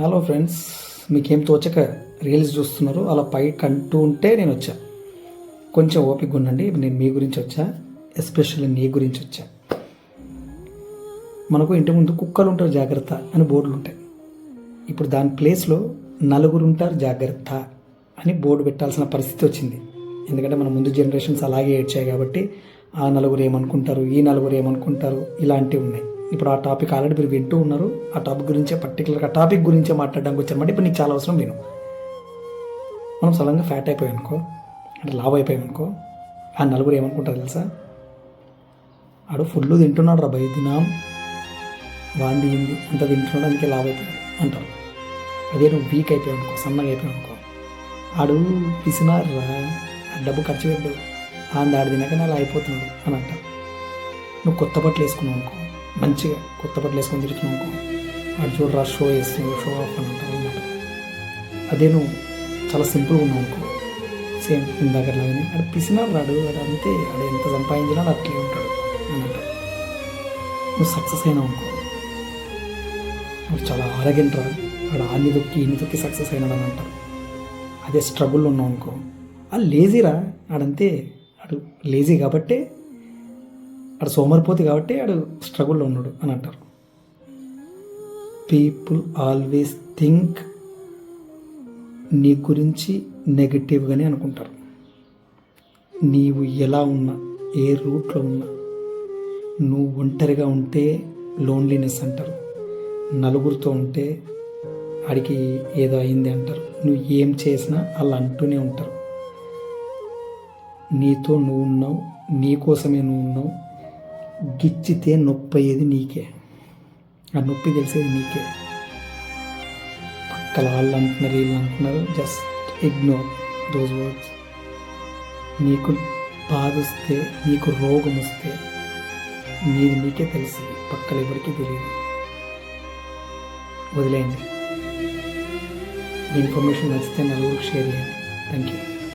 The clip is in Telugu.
హలో ఫ్రెండ్స్ మీకేం తోచక రీల్స్ చూస్తున్నారు? అలా పై కంటూ ఉంటే నేను వచ్చా. కొంచెం ఓపిక ఉండండి నేను మీ గురించి వచ్చా. ఎస్పెషల్లీ నీ గురించి వచ్చా. మనకు ఇంటి ముందు కుక్కలు ఉంటారు జాగ్రత్త అని బోర్డులు ఉంటాయి. ఇప్పుడు దాని ప్లేస్లో నలుగురు ఉంటారు జాగ్రత్త అని బోర్డు పెట్టాల్సిన పరిస్థితి వచ్చింది. ఎందుకంటే మన ముందు జనరేషన్స్ అలాగే ఏడ్చాయి కాబట్టి ఆ నలుగురు ఏమనుకుంటారు ఈ నలుగురు ఏమనుకుంటారు ఇలాంటివి ఉన్నాయి. ఇప్పుడు ఆ టాపిక్ ఆల్రెడీ మీరు వింటూ ఉన్నారు. ఆ టాపిక్ గురించే పర్టికులర్గా టాపిక్ గురించే మాట్లాడడానికి వచ్చారన్నమాట ఇప్పుడు నీకు చాలా అవసరం విను. మనం సడన్గా ఫ్యాట్ అయిపోయాం అనుకో అంటే లావ్ అయిపోయాం అనుకో ఆ నలుగురు ఏమనుకుంటారు తెలుసా? ఆడు ఫుల్ తింటున్నాడు రా భయ దినాం వాంది ఇంది అంత తింటున్నాడు అందుకే లావ్ అయిపోయాడు అంటారు. అదే నువ్వు వీక్ అయిపోయావు అనుకో సన్నగా అయిపోయావు అనుకో ఆడు పిసినారు రా డబ్బు ఖర్చు పెట్టు. ఆంది ఆడు తినకనే అలా అయిపోతున్నాడు అని అంటారు. నువ్వు కొత్త బట్టలు వేసుకున్నావు అనుకో మంచిగా కొత్త బట్టలు వేసుకొని తిరుగుతున్నావు అనుకో ఆడు చూడరా షో వేస్తుంది షో ఆఫ్ అని అంటారు అనమాట అదే నువ్వు చాలా సింపుల్గా ఉన్నావు అనుకో. సేమ్ ఇందాక లాగానే పిసినాడు పిసినారు రాడు ఆడు అంతే ఆడు ఎంత సంపాదించినా అట్లే ఉంటాడు అనమాట నువ్వు సక్సెస్ అయినావు అనుకో. నువ్వు చాలా ఆరోగ్యం రా. వాడు ఆన్ని దొక్కి ఇన్ని దొక్కి సక్సెస్ అయినాడు అని అంటారు. అదే స్ట్రగుల్లో ఉన్నావు అనుకో. ఆ లేజీరా ఆడంతే ఆడు లేజీ కాబట్టే ఆడు సోమరిపోతి కాబట్టి ఆడు స్ట్రగుల్లో ఉన్నాడు అని అంటారు. పీపుల్ ఆల్వేస్ థింక్ నీ గురించి నెగటివ్గానే అనుకుంటారు. నీవు ఎలా ఉన్నా ఏ రూట్లో ఉన్నా నువ్వు ఒంటరిగా ఉంటే లోన్లీనెస్ అంటారు. నలుగురితో ఉంటే ఆడికి ఏదో అయింది అంటారు. నువ్వు ఏం చేసినా వాళ్ళు అంటూనే ఉంటారు. నీతో నువ్వు ఉన్నావు నీ కోసమే నువ్వు ఉన్నావు గిచ్చితే నొప్పి అయ్యేది నీకే. ఆ నొప్పి తెలిసేది నీకే. పక్కల వాళ్ళు అంటున్నారు వీళ్ళు అంటున్నారు జస్ట్ ఇగ్నోర్ దోస్ వర్డ్స్ నీకు బాధ వస్తే నీకు రోగం వస్తే నీది నీకే తెలిసి పక్కల ఎవరికీ తెలియదు. వదిలేయండి. ఇన్ఫర్మేషన్ నచ్చితే నలుగురికి షేర్ చేయండి. Thank you